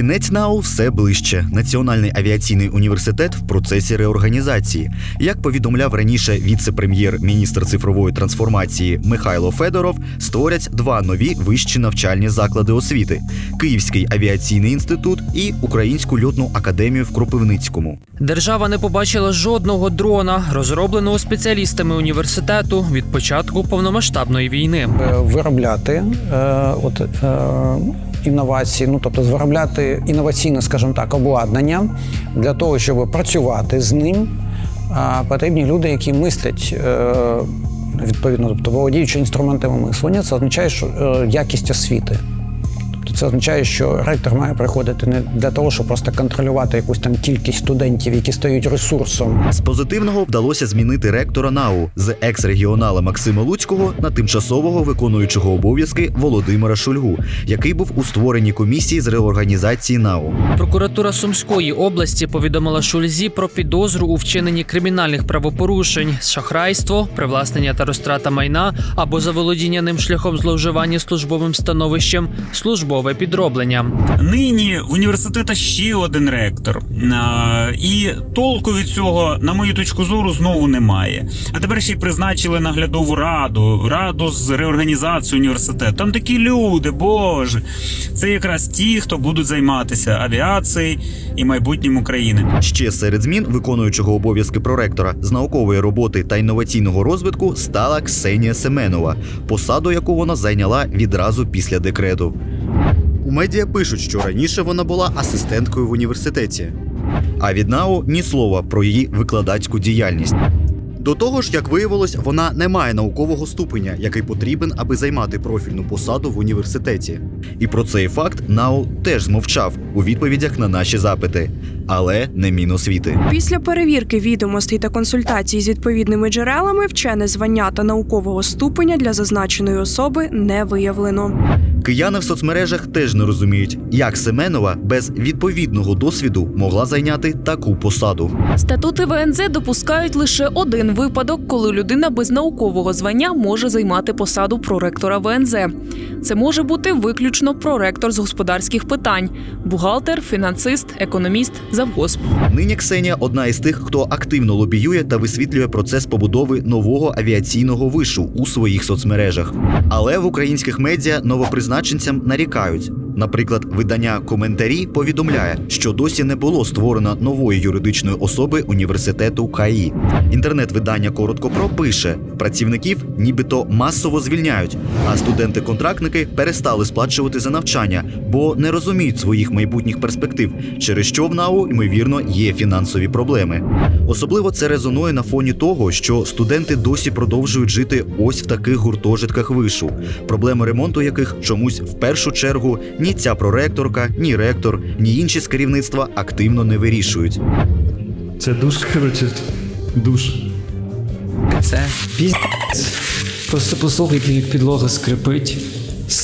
Кінець НАУ все ближче. Національний авіаційний університет в процесі реорганізації. Як повідомляв раніше віце-прем'єр-міністр цифрової трансформації Михайло Федоров, створять два нові вищі навчальні заклади освіти: Київський авіаційний інститут і Українську льотну академію в Кропивницькому. Держава не побачила жодного дрона, розробленого спеціалістами університету від початку повномасштабної війни. Е, виробляти е, от, інновації, ну тобто виробляти інноваційне, скажімо так, обладнання для того, щоб працювати з ним. Потрібні люди, які мислять е, відповідно, тобто володіючи інструментами мислення, це означає, що е, якість освіти. Тобто це означає, що ректор має приходити не для того, щоб просто контролювати якусь там кількість студентів, які стають ресурсом, З позитивного вдалося змінити ректора НАУ з екс-регіонала Максима Луцького на тимчасового виконуючого обов'язки Володимира Шульгу, який був у створенні комісії з реорганізації НАУ. Прокуратура Сумської області повідомила Шульзі про підозру у вчиненні кримінальних правопорушень, шахрайство, привласнення та розтрата майна або заволодіння ним шляхом зловживання службовим становищем, службове підроблення. Нині в університету ще один ректор. А, І толку від цього, на мою точку зору, знову немає. А тепер ще й призначили наглядову раду, раду з реорганізації університету. Там такі люди, боже. Це якраз ті, хто будуть займатися авіацією і майбутнім України. Ще серед змін виконуючого обов'язки проректора з наукової роботи та інноваційного розвитку стала Ксенія Семенова, посаду яку вона зайняла відразу після декрету. У медіа пишуть, що раніше вона була асистенткою в університеті. А від НАУ ні слова про її викладацьку діяльність. До того ж, як виявилось, вона не має наукового ступеня, який потрібен, аби займати профільну посаду в університеті. І про цей факт НАУ теж змовчав у відповідях на наші запити, але не Міносвіти. Після перевірки відомостей та консультацій з відповідними джерелами вчене звання та наукового ступеня для зазначеної особи не виявлено. Кияни в соцмережах теж не розуміють, як Семенова без відповідного досвіду могла зайняти таку посаду. Статути ВНЗ допускають лише один випадок, коли людина без наукового звання може займати посаду проректора ВНЗ. Це може бути виключно проректор з господарських питань, бухгалтер, фінансист, економіст, завгосп. Нині Ксенія одна із тих, хто активно лобіює та висвітлює процес побудови нового авіаційного вишу у своїх соцмережах. Але в українських медіа новопризначенцям нарікають. Наприклад, видання коментарі повідомляє, що досі не було створено нової юридичної особи університету КАІ. Інтернет-видання коротко про пише: працівників нібито масово звільняють, а студенти-контрактники перестали сплачувати за навчання, бо не розуміють своїх майбутніх перспектив, через що в НАУ, ймовірно, є фінансові проблеми. Особливо це резонує на фоні того, що студенти досі продовжують жити ось в таких гуртожитках вишу, проблеми ремонту яких чомусь в першу чергу ні ця проректорка, ні ректор, ні інші з керівництва активно не вирішують. Це душ, коротше, душ. Це піздець. Просто послухайте, як підлога скрипить,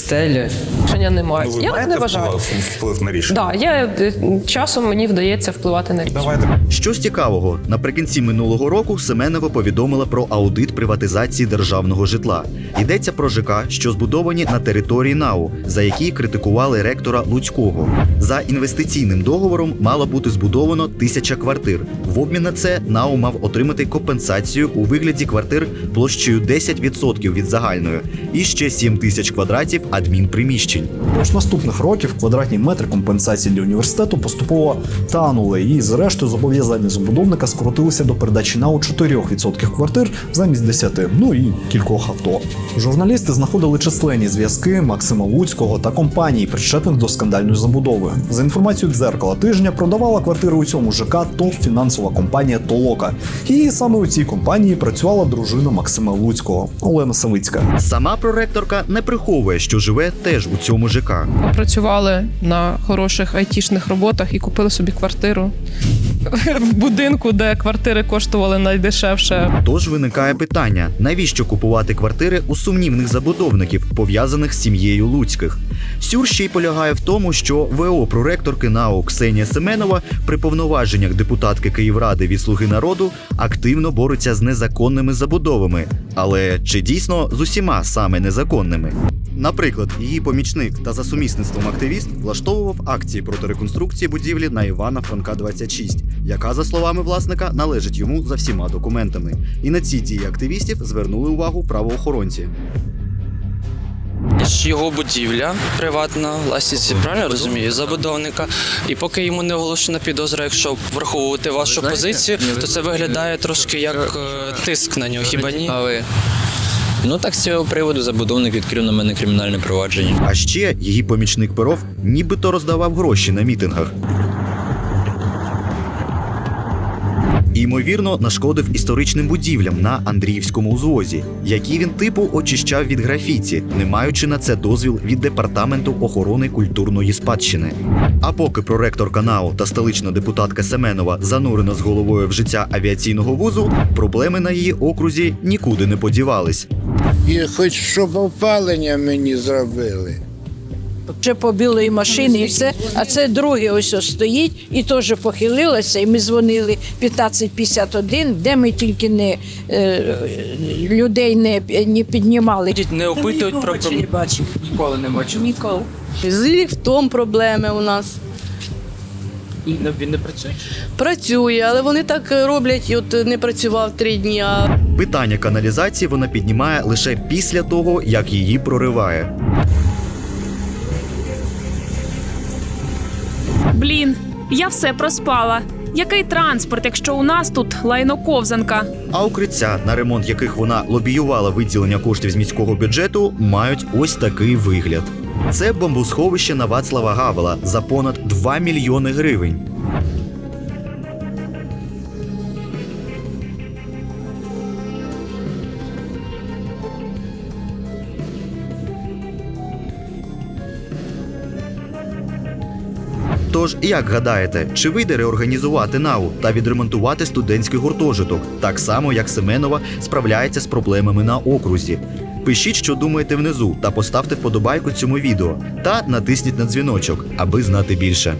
стеля. Рішення немає. Ну, ви я маєте не вважаю. вплив, вплив на рішення? Да, я е, часом мені вдається впливати на рішення. Давайте Щось цікавого, наприкінці минулого року Семенова повідомила про аудит приватизації державного житла. Йдеться про ЖК, що збудовані на території НАУ, за які критикували ректора Луцького. За інвестиційним договором мало бути збудовано тисяча квартир. В обмін на це НАУ мав отримати компенсацію у вигляді квартир площею 10% від загальної і ще 7 тисяч квадратів адмінприміщень. Тож наступних років квадратні метри компенсації для університету поступово танули, і зрештою зобов'язання забудовника скоротилися до передачі НАУ 4% квартир замість 10, ну і кількох авто. Журналісти знаходили численні зв'язки Максима Луцького та компаній, причетних до скандальної забудови. За інформацією дзеркала тижня продавала квартири у цьому ЖК ТОВ фінансова компанія Толока. І саме у цій компанії працювала дружина Максима Луцького Олена Савицька. Сама проректорка не приховує, що живе теж у цьому ЖК. Працювали на хороших айтішних роботах і купили собі квартиру в будинку, де квартири коштували найдешевше. Тож виникає питання: навіщо купувати квартири у сумнівних забудовників, пов'язаних з сім'єю Луцьких? Сюр ще й полягає в тому, що ВО проректорки НАУ Ксенія Семенова при повноваженнях депутатки Київради від Слуги народу активно бореться з незаконними забудовами. Але чи дійсно з усіма саме незаконними? Наприклад, її помічник та за сумісництвом активіст влаштовував акції проти реконструкції будівлі на Івана Франка 26, яка, за словами власника, належить йому за всіма документами. І на ці дії активістів звернули увагу правоохоронці. його будівля, приватна власність, правильно розумію, забудовника. І поки йому не оголошена підозра, якщо враховувати вашу позицію, то це виглядає трошки як е, тиск на нього, хіба ні? Ну так з цього приводу забудовник відкрив на мене кримінальне провадження. А ще її помічник Перов нібито роздавав гроші на мітингах. І, Ймовірно, нашкодив історичним будівлям на Андріївському узвозі, які він типу очищав від графіті, не маючи на це дозвіл від департаменту охорони культурної спадщини. А поки проректор каналу та столична депутатка Семенова занурена з головою в життя авіаційного вузу, проблеми на її окрузі нікуди не подівались. І хоч щоб опалення мені зробили. Вже побило і машини, і все. А це друге ось ось стоїть і теж похилилося. І ми дзвонили 1551, де ми тільки не е, людей не, не піднімали. Не опитують про Не бачив. ніколи не бачив. Ніколи. З ліфтом проблеми у нас. І він не працює. Працює, але вони так роблять, і от не працював три дні. а Питання каналізації вона піднімає лише після того, як її прориває. Блін, я все проспала. Який транспорт, якщо у нас тут лайноковзанка? А укриття, на ремонт яких вона лобіювала виділення коштів з міського бюджету, мають ось такий вигляд. Це бомбосховище на Вацлава Гавела за понад 2 мільйони гривень. Тож, як гадаєте, чи вийде реорганізувати НАУ та відремонтувати студентський гуртожиток, так само як Семенова справляється з проблемами на окрузі? Пишіть, що думаєте внизу, та поставте вподобайку цьому відео та натисніть на дзвіночок, аби знати більше.